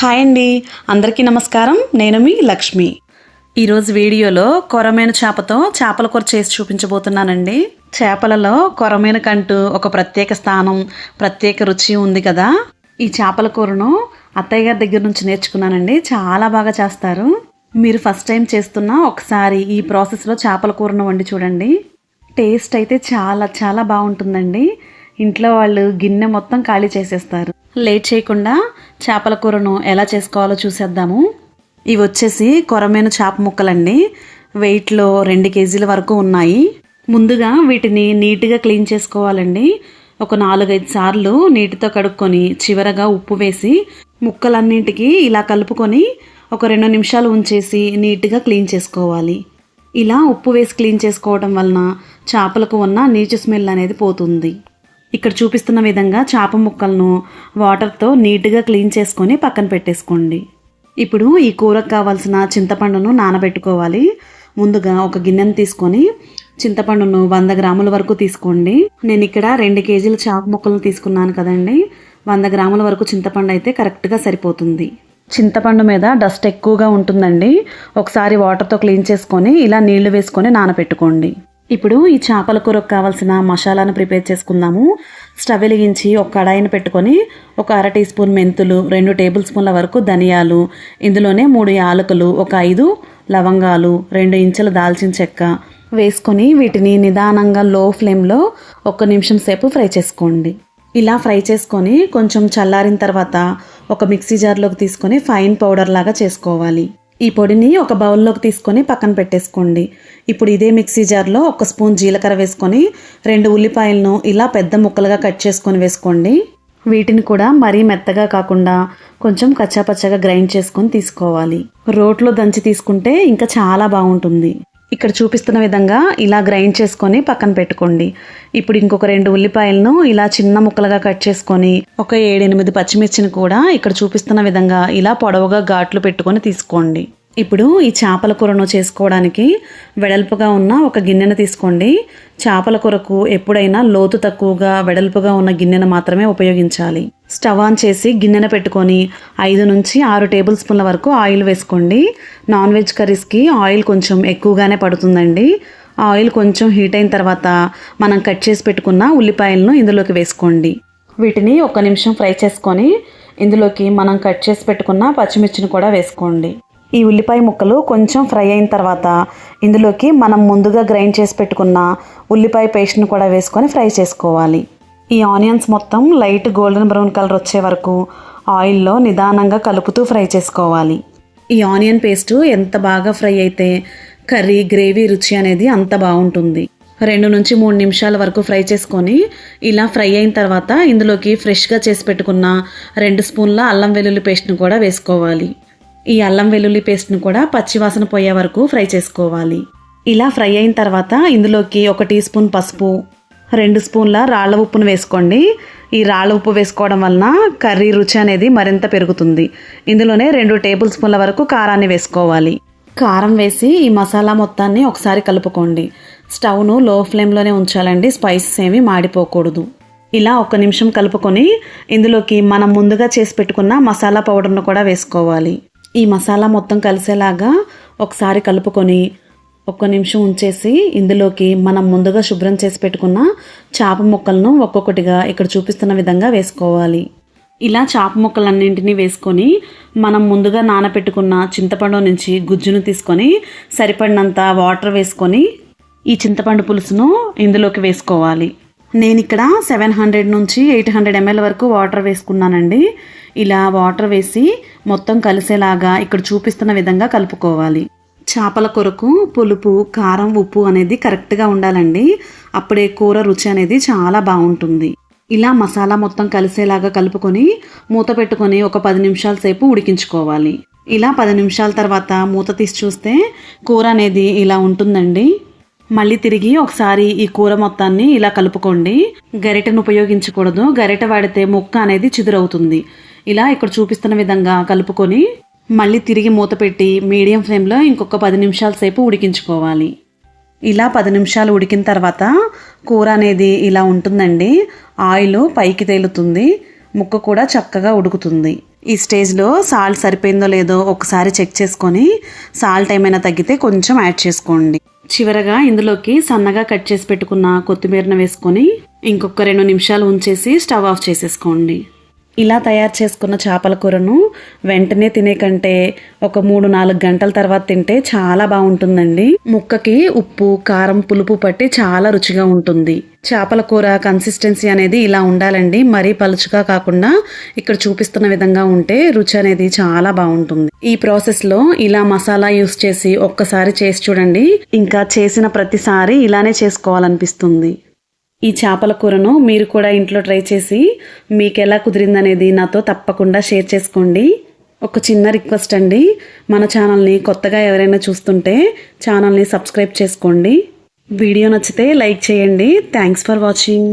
Hi అండి. అందరికీ నమస్కారం. నేను మీ లక్ష్మి. ఈరోజు వీడియోలో కొరమైన చేపతో చేపల కూర చేసి చూపించబోతున్నానండి. చేపలలో కొరమైన కంటూ ఒక ప్రత్యేక స్థానం ప్రత్యేక రుచి ఉంది కదా. ఈ చేపల కూరను అత్తయ్య గారి దగ్గర నుంచి నేర్చుకున్నానండి. చాలా బాగా చేస్తారు. మీరు ఫస్ట్ టైం చేస్తున్నా ఒకసారి ఈ ప్రాసెస్లో చేపల కూరను వండి చూడండి. టేస్ట్ అయితే చాలా చాలా బాగుంటుందండి. ఇంట్లో వాళ్ళు గిన్నె మొత్తం ఖాళీ చేసేస్తారు. లేట్ చేయకుండా చేపల కూరను ఎలా చేసుకోవాలో చూసేద్దాము. ఇవి వచ్చేసి కొరమైన చేప ముక్కలండి. వెయిట్లో రెండు కేజీల వరకు ఉన్నాయి. ముందుగా వీటిని నీట్గా క్లీన్ చేసుకోవాలండి. ఒక నాలుగైదు సార్లు నీటితో కడుక్కొని చివరగా ఉప్పు వేసి ముక్కలన్నింటికి ఇలా కలుపుకొని ఒక రెండు నిమిషాలు ఉంచేసి నీట్గా క్లీన్ చేసుకోవాలి. ఇలా ఉప్పు వేసి క్లీన్ చేసుకోవడం వలన చేపలకు ఉన్న నీచు స్మెల్ అనేది పోతుంది. ఇక్కడ చూపిస్తున్న విధంగా చేప ముక్కలను వాటర్తో నీట్గా క్లీన్ చేసుకొని పక్కన పెట్టేసుకోండి. ఇప్పుడు ఈ కూరకు కావాల్సిన చింతపండును నానబెట్టుకోవాలి. ముందుగా ఒక గిన్నెను తీసుకొని చింతపండును వంద గ్రాముల వరకు తీసుకోండి. నేను ఇక్కడ రెండు కేజీల చేప ముక్కలను తీసుకున్నాను కదండి. వంద గ్రాముల వరకు చింతపండు అయితే కరెక్ట్గా సరిపోతుంది. చింతపండు మీద డస్ట్ ఎక్కువగా ఉంటుందండి. ఒకసారి వాటర్తో క్లీన్ చేసుకొని ఇలా నీళ్ళు వేసుకొని నానబెట్టుకోండి. ఇప్పుడు ఈ చేపల కూరకు కావాల్సిన మసాలాను ప్రిపేర్ చేసుకుందాము. స్టవ్ వెలిగించి ఒక కడాయిని పెట్టుకొని ఒక అర టీ స్పూన్ మెంతులు రెండు టేబుల్ స్పూన్ల వరకు ధనియాలు ఇందులోనే మూడు యాలకులు ఒక ఐదు లవంగాలు రెండు ఇంచుల దాల్చిన చెక్క వేసుకొని వీటిని నిదానంగా లో ఫ్లేమ్లో ఒక నిమిషం సేపు ఫ్రై చేసుకోండి. ఇలా ఫ్రై చేసుకొని కొంచెం చల్లారిన తర్వాత ఒక మిక్సీ జార్లోకి తీసుకొని ఫైన్ పౌడర్ లాగా చేసుకోవాలి. ఈ పొడిని ఒక బౌల్లోకి తీసుకొని పక్కన పెట్టేసుకోండి. ఇప్పుడు ఇదే మిక్సీ జార్లో ఒక స్పూన్ జీలకర్ర వేసుకొని రెండు ఉల్లిపాయలను ఇలా పెద్ద ముక్కలుగా కట్ చేసుకొని వేసుకోండి. వీటిని కూడా మరీ మెత్తగా కాకుండా కొంచెం కచ్చాపచ్చగా గ్రైండ్ చేసుకొని తీసుకోవాలి. రోట్లో దంచి తీసుకుంటే ఇంకా చాలా బాగుంటుంది. ఇక్కడ చూపిస్తున్న విధంగా ఇలా గ్రైండ్ చేసుకొని పక్కన పెట్టుకోండి. ఇప్పుడు ఇంకొక రెండు ఉల్లిపాయలను ఇలా చిన్న ముక్కలుగా కట్ చేసుకొని ఒక ఏడెనిమిది పచ్చిమిర్చిని కూడా ఇక్కడ చూపిస్తున్న విధంగా ఇలా పొడవుగా ఘాట్లు పెట్టుకొని తీసుకోండి. ఇప్పుడు ఈ చేపల కూరను చేసుకోవడానికి వెడల్పుగా ఉన్న ఒక గిన్నెను తీసుకోండి. చేపల కూరకు ఎప్పుడైనా లోతు తక్కువగా వెడల్పుగా ఉన్న గిన్నెను మాత్రమే ఉపయోగించాలి. స్టవ్ ఆన్ చేసి గిన్నెను పెట్టుకొని ఐదు నుంచి ఆరు టేబుల్ స్పూన్ల వరకు ఆయిల్ వేసుకోండి. నాన్ వెజ్ కర్రీస్కి ఆయిల్ కొంచెం ఎక్కువగానే పడుతుందండి. ఆయిల్ కొంచెం హీట్ అయిన తర్వాత మనం కట్ చేసి పెట్టుకున్న ఉల్లిపాయలను ఇందులోకి వేసుకోండి. వీటిని ఒక నిమిషం ఫ్రై చేసుకొని ఇందులోకి మనం కట్ చేసి పెట్టుకున్న పచ్చిమిర్చిని కూడా వేసుకోండి. ఈ ఉల్లిపాయ ముక్కలు కొంచెం ఫ్రై అయిన తర్వాత ఇందులోకి మనం ముందుగా గ్రైండ్ చేసి పెట్టుకున్న ఉల్లిపాయ పేస్ట్ని కూడా వేసుకొని ఫ్రై చేసుకోవాలి. ఈ ఆనియన్స్ మొత్తం లైట్ గోల్డెన్ బ్రౌన్ కలర్ వచ్చే వరకు ఆయిల్లో నిదానంగా కలుపుతూ ఫ్రై చేసుకోవాలి. ఈ ఆనియన్ పేస్ట్ ఎంత బాగా ఫ్రై అయితే కర్రీ గ్రేవీ రుచి అనేది అంత బాగుంటుంది. రెండు నుంచి మూడు నిమిషాల వరకు ఫ్రై చేసుకొని ఇలా ఫ్రై అయిన తర్వాత ఇందులోకి ఫ్రెష్గా చేసి పెట్టుకున్న రెండు స్పూన్ల అల్లం వెల్లుల్లి పేస్ట్ని కూడా వేసుకోవాలి. ఈ అల్లం వెల్లుల్లి పేస్ట్ని కూడా పచ్చివాసన పోయే వరకు ఫ్రై చేసుకోవాలి. ఇలా ఫ్రై అయిన తర్వాత ఇందులోకి ఒక టీ స్పూన్ పసుపు రెండు స్పూన్ల రాళ్ళ ఉప్పును వేసుకోండి. ఈ రాళ్ళ ఉప్పు వేసుకోవడం వలన కర్రీ రుచి అనేది మరింత పెరుగుతుంది. ఇందులోనే రెండు టేబుల్ స్పూన్ల వరకు కారాన్ని వేసుకోవాలి. కారం వేసి ఈ మసాలా మొత్తాన్ని ఒకసారి కలుపుకోండి. స్టవ్ను లో ఫ్లేమ్లోనే ఉంచాలండి స్పైసెస్ ఏమీ మాడిపోకూడదు. ఇలా ఒక నిమిషం కలుపుకొని ఇందులోకి మనం ముందుగా చేసి పెట్టుకున్న మసాలా పౌడర్ను కూడా వేసుకోవాలి. ఈ మసాలా మొత్తం కలిసేలాగా ఒకసారి కలుపుకొని ఒక్క నిమిషం ఉంచేసి ఇందులోకి మనం ముందుగా శుభ్రం చేసి పెట్టుకున్న చేప ముక్కలను ఒక్కొక్కటిగా ఇక్కడ చూపిస్తున్న విధంగా వేసుకోవాలి. ఇలా చేప ముక్కలన్నింటినీ వేసుకొని మనం ముందుగా నానపెట్టుకున్న చింతపండు నుంచి గుజ్జును తీసుకొని సరిపడినంత వాటర్ వేసుకొని ఈ చింతపండు పులుసును ఇందులోకి వేసుకోవాలి. నేను ఇక్కడ సెవెన్ హండ్రెడ్ నుంచి ఎయిట్ హండ్రెడ్ ఎంఎల్ వరకు వాటర్ వేసుకున్నానండి. ఇలా వాటర్ వేసి మొత్తం కలిసేలాగా ఇక్కడ చూపిస్తున్న విధంగా కలుపుకోవాలి. చేపల కొరకు పులుపు కారం ఉప్పు అనేది కరెక్ట్గా ఉండాలండి. అప్పుడే కూర రుచి అనేది చాలా బాగుంటుంది. ఇలా మసాలా మొత్తం కలిసేలాగా కలుపుకొని మూత పెట్టుకొని ఒక పది నిమిషాల సేపు ఉడికించుకోవాలి. ఇలా పది నిమిషాల తర్వాత మూత తీసి చూస్తే కూర అనేది ఇలా ఉంటుందండి. మళ్ళీ తిరిగి ఒకసారి ఈ కూర మొత్తాన్ని ఇలా కలుపుకోండి. గరిటెను ఉపయోగించకూడదు. గరిటె వాడితే ముక్క అనేది చిదురవుతుంది. ఇలా ఇక్కడ చూపిస్తున్న విధంగా కలుపుకొని మళ్ళీ తిరిగి మూత పెట్టి మీడియం ఫ్లేమ్లో ఇంకొక పది నిమిషాల సేపు ఉడికించుకోవాలి. ఇలా పది నిమిషాలు ఉడికిన తర్వాత కూర అనేది ఇలా ఉంటుందండి. ఆయిల్ పైకి తేలుతుంది. ముక్క కూడా చక్కగా ఉడుకుతుంది. ఈ స్టేజ్లో సాల్ట్ సరిపోయిందో లేదో ఒకసారి చెక్ చేసుకొని సాల్ట్ ఏమైనా తగ్గితే కొంచెం యాడ్ చేసుకోండి. చివరగా ఇందులోకి సన్నగా కట్ చేసి పెట్టుకున్న కొత్తిమీరను వేసుకొని ఇంకొక రెండు నిమిషాలు ఉంచేసి స్టవ్ ఆఫ్ చేసేసుకోండి. ఇలా తయారు చేసుకున్న చేపల కూరను వెంటనే తినే కంటే ఒక మూడు నాలుగు గంటల తర్వాత తింటే చాలా బాగుంటుందండి. ముక్కకి ఉప్పు కారం పులుపు పట్టి చాలా రుచిగా ఉంటుంది. చేపల కూర కన్సిస్టెన్సీ అనేది ఇలా ఉండాలండి. మరీ పలుచుగా కాకుండా ఇక్కడ చూపిస్తున్న విధంగా ఉంటే రుచి అనేది చాలా బాగుంటుంది. ఈ ప్రాసెస్లో ఇలా మసాలా యూస్ చేసి ఒక్కసారి చేసి చూడండి. ఇంకా చేసిన ప్రతిసారి ఇలానే చేసుకోవాలనిపిస్తుంది. ఈ చేపల కూరను మీరు కూడా ఇంట్లో ట్రై చేసి మీకు ఎలా కుదిరిందనేది నాతో తప్పకుండా షేర్ చేసుకోండి. ఒక చిన్న రిక్వెస్ట్ అండి. మన ఛానల్ని కొత్తగా ఎవరైనా చూస్తుంటే ఛానల్ని సబ్స్క్రైబ్ చేసుకోండి. వీడియో నచ్చితే లైక్ చేయండి. Thanks for watching.